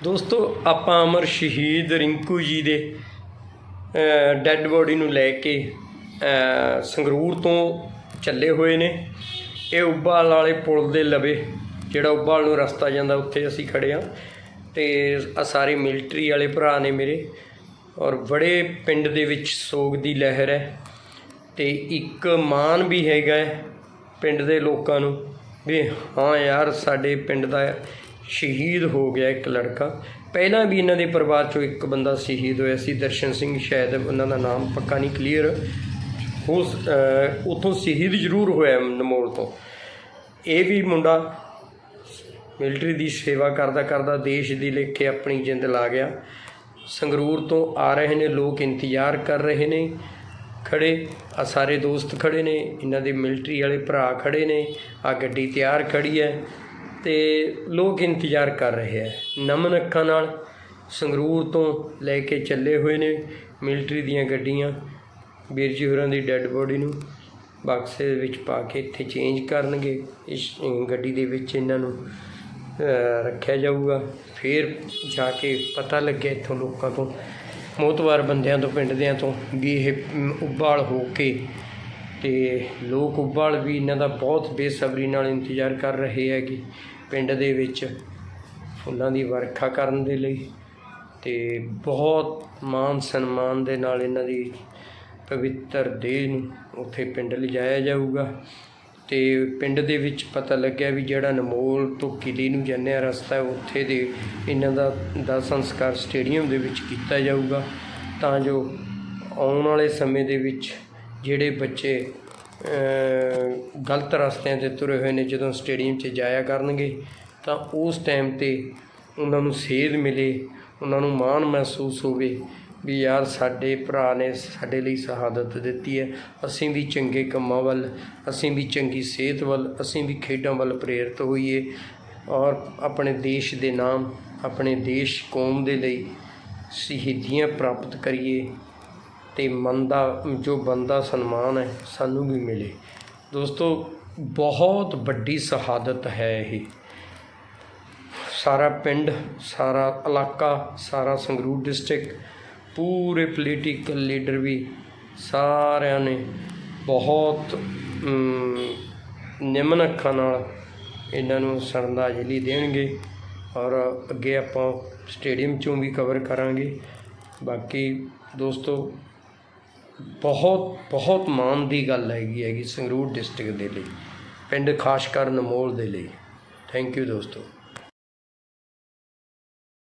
ਦੋਸਤੋ, ਆਪਾਂ ਅਮਰ ਸ਼ਹੀਦ ਰਿੰਕੂ ਜੀ ਦੇ ਡੈੱਡ ਬੋਡੀ ਨੂੰ ਲੈ ਕੇ ਸੰਗਰੂਰ ਤੋਂ ਚੱਲੇ ਹੋਏ ਨੇ। ਇਹ ਉੱਬਾਲ ਵਾਲੇ ਪੁਲ ਦੇ ਲਵੇ, ਜਿਹੜਾ ਉੱਬਾਲ ਨੂੰ ਰਸਤਾ ਜਾਂਦਾ, ਉੱਥੇ ਅਸੀਂ ਖੜੇ ਆ ਤੇ ਆ ਸਾਰੇ ਮਿਲਟਰੀ ਵਾਲੇ ਭਰਾ ਨੇ ਮੇਰੇ, ਔਰ ਬੜੇ ਪਿੰਡ ਦੇ ਵਿੱਚ ਸੋਗ ਦੀ ਲਹਿਰ ਹੈ। ਤੇ ਇੱਕ ਮਾਣ ਵੀ ਹੈਗਾ ਹੈ ਪਿੰਡ ਦੇ ਲੋਕਾਂ ਨੂੰ, ਵੀ ਹਾਂ ਯਾਰ, ਸਾਡੇ ਪਿੰਡ ਦਾ ਸ਼ਹੀਦ ਹੋ ਗਿਆ ਇੱਕ ਲੜਕਾ। ਪਹਿਲਾਂ ਵੀ ਇਹਨਾਂ ਦੇ ਪਰਿਵਾਰ ਚੋਂ ਇੱਕ ਬੰਦਾ ਸ਼ਹੀਦ ਹੋਇਆ ਸੀ, ਦਰਸ਼ਨ ਸਿੰਘ, ਸ਼ਾਇਦ ਉਹਨਾਂ ਦਾ ਨਾਮ ਪੱਕਾ ਨਹੀਂ ਕਲੀਅਰ ਉਸ ਉਥੋਂ ਸ਼ਹੀਦ ਜ਼ਰੂਰ ਹੋਇਆ ਨਮੋਲ ਤੋਂ। ਇਹ ਵੀ ਮੁੰਡਾ ਮਿਲਟਰੀ ਦੀ ਸੇਵਾ ਕਰਦਾ ਕਰਦਾ ਦੇਸ਼ ਦੀ ਲੇਖੇ ਆਪਣੀ ਜਿੰਦ ਲਾ ਗਿਆ। ਸੰਗਰੂਰ ਤੋਂ ਆ ਰਹੇ ਨੇ, ਲੋਕ ਇੰਤਜ਼ਾਰ ਕਰ ਰਹੇ ਨੇ। ਖੜੇ ਆ ਸਾਰੇ ਦੋਸਤ ਖੜੇ ਨੇ, ਇਹਨਾਂ ਦੇ ਮਿਲਟਰੀ ਵਾਲੇ ਭਰਾ ਖੜੇ ਨੇ ਆ ਗੱਡੀ ਤਿਆਰ ਖੜੀ ਹੈ। ਤੇ ਲੋਕ ਇੰਤਜ਼ਾਰ ਕਰ ਰਹੇ ਹੈ। ਨਮਨ ਅੱਖਾਂ ਨਾਲ ਸੰਗਰੂਰ ਤੋਂ ਲੈ ਕੇ ਚੱਲੇ ਹੋਏ ਨੇ ਮਿਲਟਰੀ ਦੀਆਂ ਗੱਡੀਆਂ। ਵੀਰ ਜੀ ਹੋਰਾਂ ਦੀ ਡੈੱਡ ਬੋਡੀ ਨੂੰ ਬਾਕਸੇ ਦੇ ਵਿੱਚ ਪਾ ਕੇ ਇੱਥੇ ਚੇਂਜ ਕਰਨਗੇ। ਇਸ ਗੱਡੀ ਦੇ ਵਿੱਚ ਇਹਨਾਂ ਨੂੰ ਰੱਖਿਆ ਜਾਊਗਾ। ਫਿਰ ਜਾ ਕੇ ਪਤਾ ਲੱਗਿਆ ਇੱਥੋਂ ਲੋਕਾਂ ਤੋਂ। ਮੋਤਵਾਰ ਬੰਦਿਆਂ ਤੋਂ, ਪਿੰਡ ਦਿਆਂ ਤੋਂ ਵੀ ਇਹ ਉਬਾਲ ਹੋ ਕੇ ਤੇ ਲੋਕ ਉਬਾਲ ਵੀ ਇਹਨਾਂ ਦਾ ਬਹੁਤ ਬੇਸਬਰੀ ਨਾਲ ਇੰਤਜ਼ਾਰ ਕਰ ਰਹੇ ਹੈ ਕਿ ਪਿੰਡ ਦੇ ਵਿੱਚ ਫੁੱਲਾਂ ਦੀ ਵਰਖਾ ਕਰਨ ਦੇ ਲਈ ਤੇ ਬਹੁਤ ਮਾਨ ਸਨਮਾਨ ਦੇ ਨਾਲ ਇਹਨਾਂ ਦੀ ਪਵਿੱਤਰ ਦੇਹ ਨੂੰ ਉੱਥੇ ਪਿੰਡ ਲਿਜਾਇਆ ਜਾਊਗਾ ਤੇ ਪਿੰਡ ਦੇ ਵਿੱਚ ਪਤਾ ਲੱਗਿਆ ਵੀ ਜਿਹੜਾ ਨਮੋਲ ਤੋਂ ਕਿਲੇ ਨੂੰ ਜਾਂਦੇ ਆ ਰਸਤਾ ਹੈ, ਉੱਥੇ ਦੇ ਇਹਨਾਂ ਦਾ ਦਾ ਸੰਸਕਾਰ ਸਟੇਡੀਅਮ ਦੇ ਵਿੱਚ ਕੀਤਾ ਜਾਊਗਾ ਤਾਂ ਜੋ ਆਉਣ ਵਾਲੇ ਸਮੇਂ ਦੇ ਵਿੱਚ ਜਿਹੜੇ ਬੱਚੇ ਗਲਤ ਰਸਤਿਆਂ ਤੇ ਤੁਰੇ ਹੋਏ ਨੇ ਜਦੋਂ ਸਟੇਡੀਅਮ 'ਚ ਜਾਇਆ ਕਰਨਗੇ, ਤਾਂ ਉਸ ਟਾਈਮ ਤੇ ਉਹਨਾਂ ਨੂੰ ਸੇਧ ਮਿਲੇ, ਉਹਨਾਂ ਨੂੰ ਮਾਣ ਮਹਿਸੂਸ ਹੋਵੇ ਵੀ ਯਾਰ ਸਾਡੇ ਭਰਾ ਨੇ ਸਾਡੇ ਲਈ ਸ਼ਹਾਦਤ ਦਿੱਤੀ ਹੈ। ਅਸੀਂ ਵੀ ਚੰਗੇ ਕੰਮਾਂ ਵੱਲ, ਅਸੀਂ ਵੀ ਚੰਗੀ ਸਿਹਤ ਵੱਲ, ਅਸੀਂ ਵੀ ਖੇਡਾਂ ਵੱਲ ਪ੍ਰੇਰਿਤ ਹੋਈਏ ਔਰ ਆਪਣੇ ਦੇਸ਼ ਦੇ ਨਾਮ, ਆਪਣੇ ਦੇਸ਼ ਕੌਮ ਦੇ ਲਈ ਸ਼ਹੀਦੀਆਂ ਪ੍ਰਾਪਤ ਕਰੀਏ। ਤੇ ਮਨ ਦਾ ਜੋ ਬੰਦਾ ਸਨਮਾਨ ਹੈ ਸਾਨੂੰ ਵੀ ਮਿਲੇ। ਦੋਸਤੋ ਬਹੁਤ ਵੱਡੀ ਸ਼ਹਾਦਤ ਹੈ ਇਹ। ਸਾਰਾ ਪਿੰਡ ਸਾਰਾ ਇਲਾਕਾ ਸਾਰਾ ਸੰਗਰੂਰ ਡਿਸਟ੍ਰਿਕਟ ਪੂਰੇ ਪੋਲੀਟੀਕਲ ਲੀਡਰ ਵੀ ਸਾਰਿਆਂ ਨੇ ਬਹੁਤ ਅਮ, ਨਿਮਨ ਅੱਖਾਂ ਨਾਲ ਇਹਨਾਂ ਨੂੰ ਸ਼ਰਧਾਂਜਲੀ ਦੇਣਗੇ ਔਰ ਅੱਗੇ ਆਪਾਂ ਸਟੇਡੀਅਮ ਚੋਂ ਵੀ ਕਵਰ ਕਰਾਂਗੇ। ਬਾਕੀ ਦੋਸਤੋ ਬਹੁਤ ਬਹੁਤ ਮਾਣ ਦੀ ਗੱਲ ਹੈਗੀ ਹੈਗੀ ਸੰਗਰੂਰ ਡਿਸਟ੍ਰਿਕਟ ਦੇ ਲਈ, ਪਿੰਡ ਖਾਸ ਕਰ ਨਮੋਲ ਦੇ ਲਈ। ਥੈਂਕ ਯੂ ਦੋਸਤੋ।